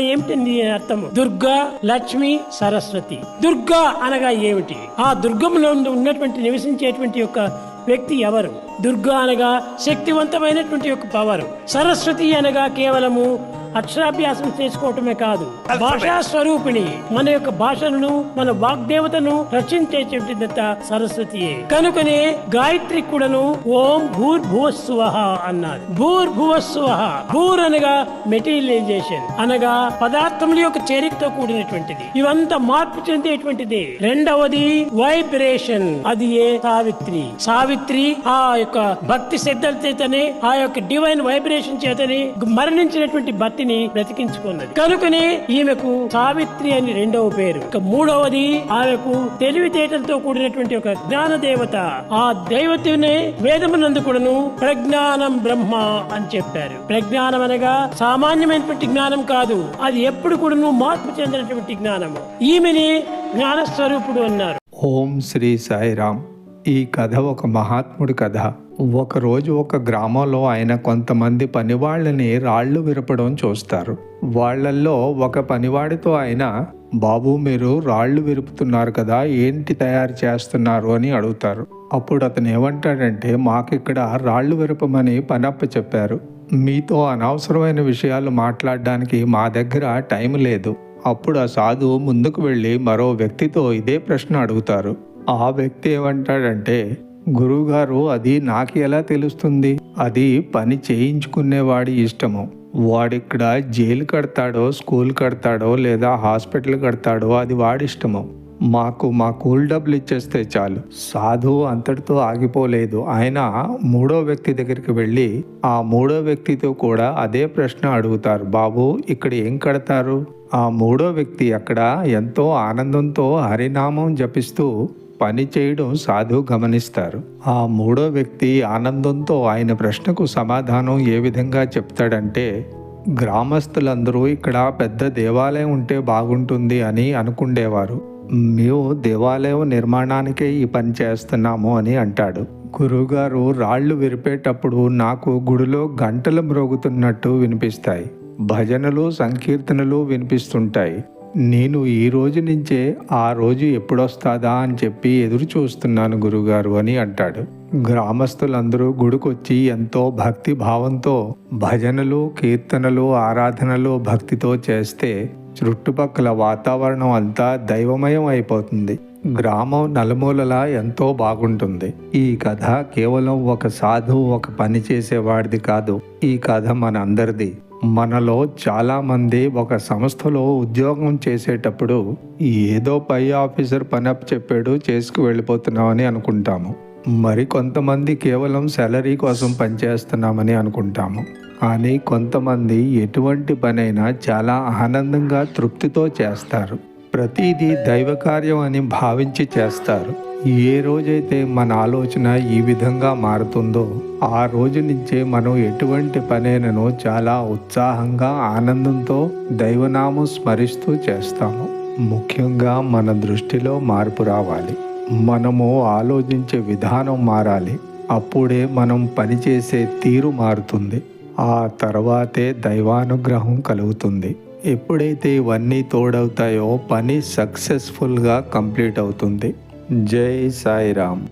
ఏమిటండి అర్థం అర్థము? దుర్గా లక్ష్మి సరస్వతి. దుర్గా అనగా ఏమిటి? ఆ దుర్గంలో ఉన్నటువంటి నివసించేటువంటి యొక్క వ్యక్తి ఎవరు? దుర్గా అనగా శక్తివంతమైనటువంటి యొక్క పవర్. సరస్వతి అనగా కేవలము అక్షరాభ్యాసం చేసుకోవటమే కాదు. భాషా స్వరూపిణి మన యొక్క భాషలను మన వాగ్దేవతను రక్షించేటువంటిదంతా సరస్వతియే. కనుకనే గాయత్రి కూడాను ఓం భూర్భువస్సువ అన్నారు భూర్భువస్సువ. భూర్ అనగా మెటీరియలైజేషన్. అనగా పదార్థముల యొక్క చేరికతో కూడినటువంటిది. ఇవంతా మార్పు చెందేటువంటిది. రెండవది వైబ్రేషన్. అది ఏ? సావిత్రి. సావిత్రి ఆ యొక్క భక్తి శ్రద్ధల చేతనే ఆ యొక్క డివైన్ వైబ్రేషన్ చేతనే మరణించినటువంటి భర్తని బ్రతికించుకున్నది. కనుకనే ఈమెకు సావిత్రి అని రెండవ పేరు. ఇక మూడవది ఆమెకు తెలివితేటలతో కూడినటువంటి ఒక జ్ఞాన దేవత. ఆ దేవతనే వేదమునందు కూడాను ప్రజ్ఞానం బ్రహ్మ అని చెప్పారు. ప్రజ్ఞానం అనగా సామాన్యమైనటువంటి జ్ఞానం కాదు అది ఎప్పుడు కూడాను మార్పు చెందినటువంటి జ్ఞానము. ఈమెని జ్ఞానస్వరూపుడు అన్నారు. ఓం శ్రీ సాయిరామ్. ఈ కథ ఒక మహాత్ముడి కథ. ఒకరోజు ఒక గ్రామంలో ఆయన కొంతమంది పనివాళ్ళని రాళ్ళు విరపడం చూస్తారు. వాళ్ళల్లో ఒక పనివాడితో ఆయన బాబు మీరు రాళ్ళు విరుపుతున్నారు కదా ఏంటి తయారు చేస్తున్నారు? అని అడుగుతారు. అప్పుడు అతను ఏమంటాడంటే మాకిక్కడ రాళ్ళు విరపమని పనప్ప చెప్పారు. మీతో అనవసరమైన విషయాలు మాట్లాడడానికి మా దగ్గర టైం లేదు. అప్పుడు ఆ సాధువు ముందుకు వెళ్ళి మరో వ్యక్తితో ఇదే ప్రశ్న అడుగుతారు. ఆ వ్యక్తి ఏమంటాడంటే గురువుగారు అది నాకు ఎలా తెలుస్తుంది? అది పని చేయించుకునేవాడి ఇష్టము. వాడిక్కడ జైలు కడతాడో స్కూల్ కడతాడో లేదా హాస్పిటల్ కడతాడో అది వాడిష్టము. మాకు మా కూల్ డబ్బులు ఇచ్చేస్తే చాలు. సాధు అంతటితో ఆగిపోలేదు. ఆయన మూడో వ్యక్తి దగ్గరికి వెళ్ళి ఆ మూడో వ్యక్తితో కూడా అదే ప్రశ్న అడుగుతారు. బాబు ఇక్కడ ఏం కడతారు? ఆ మూడో వ్యక్తి అక్కడ ఎంతో ఆనందంతో హరినామం జపిస్తూ పని చేయడం సాధు గమనిస్తారు. ఆ మూడో వ్యక్తి ఆనందంతో ఆయన ప్రశ్నకు సమాధానం ఏ విధంగా చెప్తాడంటే గ్రామస్తులందరూ ఇక్కడ పెద్ద దేవాలయం ఉంటే బాగుంటుంది అని అనుకుండేవారు. మేము దేవాలయం నిర్మాణానికే ఈ పని చేస్తున్నాము అని అంటాడు. గురువుగారు రాళ్ళు విరిపేటప్పుడు నాకు గుడిలో గంటలు మ్రోగుతున్నట్టు వినిపిస్తాయి. భజనలు సంకీర్తనలు వినిపిస్తుంటాయి. నేను ఈ రోజు నుంచే ఆ రోజు ఎప్పుడొస్తాదా అని చెప్పి ఎదురు చూస్తున్నాను గురుగారు అని అంటాడు. గ్రామస్తులందరూ గుడికొచ్చి ఎంతో భక్తి భావంతో భజనలు కీర్తనలు ఆరాధనలు భక్తితో చేస్తే చుట్టుపక్కల వాతావరణం అంతా దైవమయం అయిపోతుంది. గ్రామం నలుమూలలా ఎంతో బాగుంటుంది. ఈ కథ కేవలం ఒక సాధువు ఒక పని చేసేవాడిది కాదు. ఈ కథ మన అందరిది మనలో చాలామంది ఒక సంస్థలో ఉద్యోగం చేసేటప్పుడు ఏదో పై ఆఫీసర్ పని అప్ చెప్పాడు చేసుకు వెళ్ళిపోతున్నామని అనుకుంటాము. మరి కొంతమంది కేవలం సాలరీ కోసం పనిచేస్తున్నామని అనుకుంటాము. కానీ కొంతమంది ఎటువంటి పనైనా చాలా ఆనందంగా తృప్తితో చేస్తారు. ప్రతిదీ దైవ కార్యం అని భావించి చేస్తారు. ఏ రోజైతే మన ఆలోచన ఈ విధంగా మారుతుందో ఆ రోజు నుంచే మనం ఎటువంటి పనైనను చాలా ఉత్సాహంగా ఆనందంతో దైవనామం స్మరిస్తూ చేస్తాము. ముఖ్యంగా మన దృష్టిలో మార్పు రావాలి. మనము ఆలోచించే విధానం మారాలి. అప్పుడే మనం పనిచేసే తీరు మారుతుంది. ఆ తర్వాతే దైవానుగ్రహం కలుగుతుంది. ఎప్పుడైతే ఇవన్నీ తోడవుతాయో పని సక్సెస్ఫుల్గా కంప్లీట్ అవుతుంది. జై సాయిరామ్